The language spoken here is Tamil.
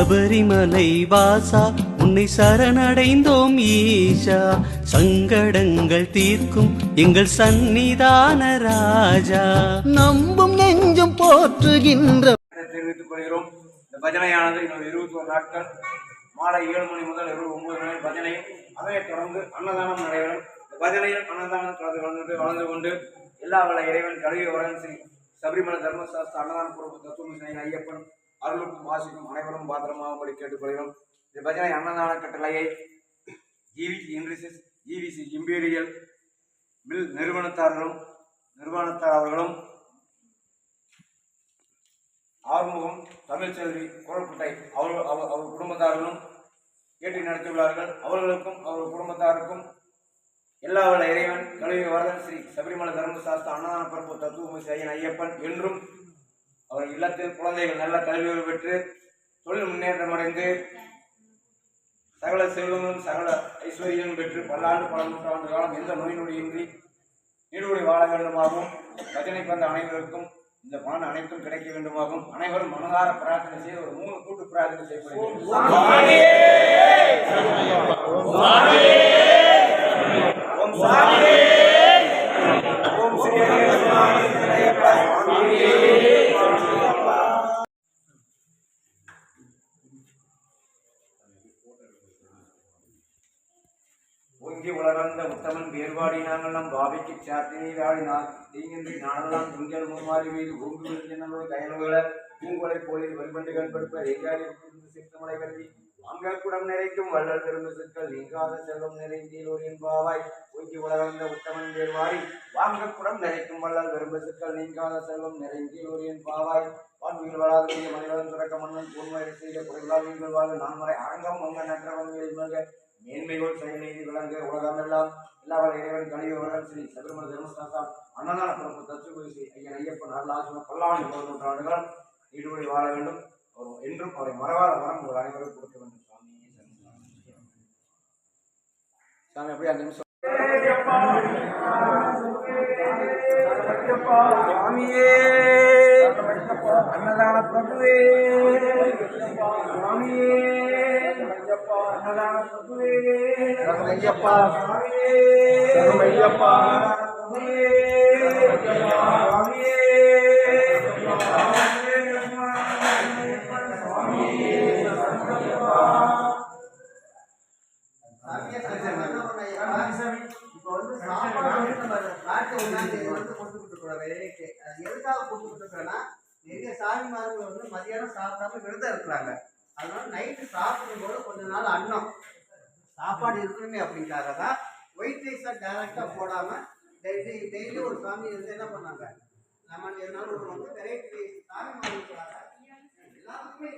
சபரிமலை வாசா உன்னை சரணடைந்தோம் ஈஷா. சங்கடங்கள் தீர்க்கும் எங்கள் சந்நிதான ராஜா. நம்பும் நெஞ்சம் போற்றுகின்ற தெரிவித்துக் கொள்கிறோம். இந்த பஜனையானது இன்னும் இருபத்தி ஒரு நாட்கள். மாலை ஏழு மணி முதல் இருபது ஒன்பது மணி பஜனையும் அதைத் தொடர்ந்து அன்னதானம் நடைபெறும். இந்த பஜனையில் அன்னதானம் கலந்து கலந்து வளர்ந்து கொண்டு எல்லா வள இறைவன் கழுவி வரன் ஸ்ரீ சபரிமலை தர்மசாஸ்திர அன்னதான பொறுப்பு தத்துவமிசனை ஐயப்பன் அருளுக்கும் வாசிக்கும் அனைவரும் பாத்திரமாகும்படி கேட்டுக்கொள்கிறோம் இந்த பஜனை அன்னதான கட்டளையை GVC industries GVC imperial mill நிறுவனத்தாரரும் நிறுவனத்தார் அவர்களும் ஆறுமுகம் தமிழ்ச்செல்வி குரல்குட்டை அவர் அவர் அவர் குடும்பத்தார்களும் ஏற்றி நடத்தியுள்ளார்கள் அவர்களுக்கும் அவர் குடும்பத்தாருக்கும் எல்லா வல்ல இறைவன் கழுவி வரதன் ஸ்ரீ சபரிமலை தர்மசாஸ்திர அன்னதான பரப்பு தத்துவமசி ஐயன் ஐயப்பன் என்றும் அவர் இல்லத்தில் குழந்தைகள் நல்ல கல்விகள் பெற்று தொழில் முன்னேற்றம் அடைந்து சகல செல்வங்களும் சகல ஐஸ்வர்யங்களும் பெற்று பல்லாண்டு பல நூற்றாண்டு காலம் எந்த நோய் நொடியின்றி வாழ வேண்டுமாகவும் பஜனை பந்த அனைவருக்கும் இந்த பலன் அனைத்தும் கிடைக்க வேண்டுமாகவும் அனைவரும் மனதார பிரார்த்தனை செய்து ஒரு மூணு கூட்டு பிரார்த்தனை செய்யப்படுகிறது ஓங்கி உலகந்த உத்தமன் வேறுபாடி நாங்கள் நம் பாவிக்கு சாத்தி தீங்கின்றி நானெல்லாம் துஞ்சல் மூமாறி மீது ஓங்கு விழுந்தனோடு கயனுகள பூங்கொலை போலில் வரிபண்டுகள் கண்படுப்ப எங்காடி சித்தமலை கல்வி அங்கக்குடம் நிறைக்கும் வள்ளல் பெரும்பு சிக்கல் நீங்காத செல்வம் நிறைந்தீரோர் என்பாவாய் ஓங்கி உலகந்த உத்தமன் வேறுபாடி வாங்கக்குடம் நிறைக்கும் வள்ளல் பெரும்பு சிக்கல் நீங்காத செல்வம் நிறைந்தீரோர் என்பாவாய் வான்மீன் வளாத மனிதன் துறக்க மன்னன் பூர்மரை செய்த குறைகளால் நீங்கள் வாழ் நான்மறை அரங்கம் உங்க நற்றவன் மல்க மேன்மையோடு செயல் நீதி விளங்க உலகமெல்லாம் எல்லா வல்ல இறைவன் கழிவு ஸ்ரீ சபரிமலை தர்மசாஸ்தா அன்னதான பிறப்பு தத்துவசி ஐயன் ஐயப்பன் அருளாசிவம் பல்லாண்டு பதினொன்று ஆண்டுகள் ஈடுபடி வாழ வேண்டும். என்றும் அவரை மறவாத மரம் ஒரு அனைவரும் கொடுக்க வேண்டும். சுவாமி சாமி அப்படியே அந்த நிமிஷம். சுவாமியே அன்னதான பிரபுவே சுவாமியே. வேலைக்கு அது எதுக்காக கொடுத்துக்கிட்டு இருக்கிறோன்னா நிறைய சாமிமார்கள் வந்து மதியானம் சாப்பிடாம விரதம் இருக்கிறாங்க. அதனால நைட்டு சாப்பிடும்போது கொஞ்ச நாள் அன்னம். சாப்பாடு இருக்கணுமே அப்படிங்காக தான் ஒயிட் ரைஸாக டேரெக்டாக போடாமல் டெய்லி டெய்லி ஒரு சாமி வந்து என்ன பண்ணாங்க? நம்ம எதனால ஒரு வந்து வெரைட்டி ரைஸ் சாமி மாறுகிறாங்க எல்லாருக்குமே